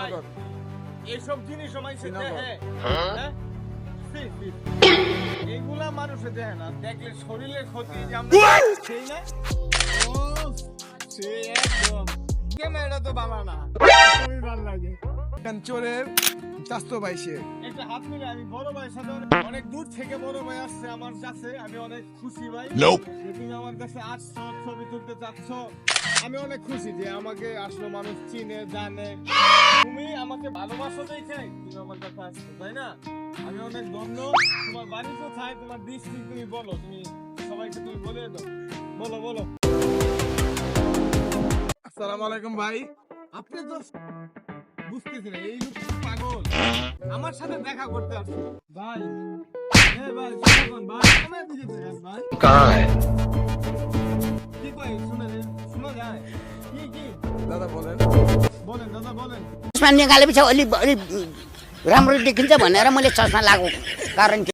শ্রীনগর এইসব জিনিস মানুষে দেখে? হ্যাঁ? হ্যাঁ? এইগুলা মানুষে দেখে না। দেখলে শরীরের ক্ষতি যে আমরা সেই না? ও সে একদম। ক্যামেরা তো বালা না। শরীর চোরের স্বাস্থ্য পাইছে একটা হাত মিলে আমি বড় ভাইয়ের সাথে অনেক- দূর থেকে বড় ভাই আসছে আমার কাছে আমি অনেক খুশি ভাই। তুমি আমার কাছে আসছো ছবি তুলতে চাচ্ছ। আমি অনেক খুশি যে আমাকে আসলো মানুষ চিনে জানে। তুমি আমাকে ভালোবাসো দেখে তুমি আমার কাছে আসছো তাই না? আমি অনেক ধন্য। তোমার বাড়ি কোথায়? তোমার ডিস্ট্রিক্ট তুমি বলো তুমি সবাইকে তুমি বলে দাও। বলো বলো। আসসালামু আলাইকুম ভাই। আপনি তো বুঝতেছি না এই লোক পাগল? আমার সাথে দেখা করতে আসছে ভাই এ ভাই শুনুন ভাই আমার দিকে দেখেন ভাই কি কই শুনে শোনা যায় কি কি দাদা বলেন বলেন দাদা বলেন चस्मा निकालेपछि अलि अलि राम्रो देखिन्छ भनेर मैले चस्मा लगाएको कारण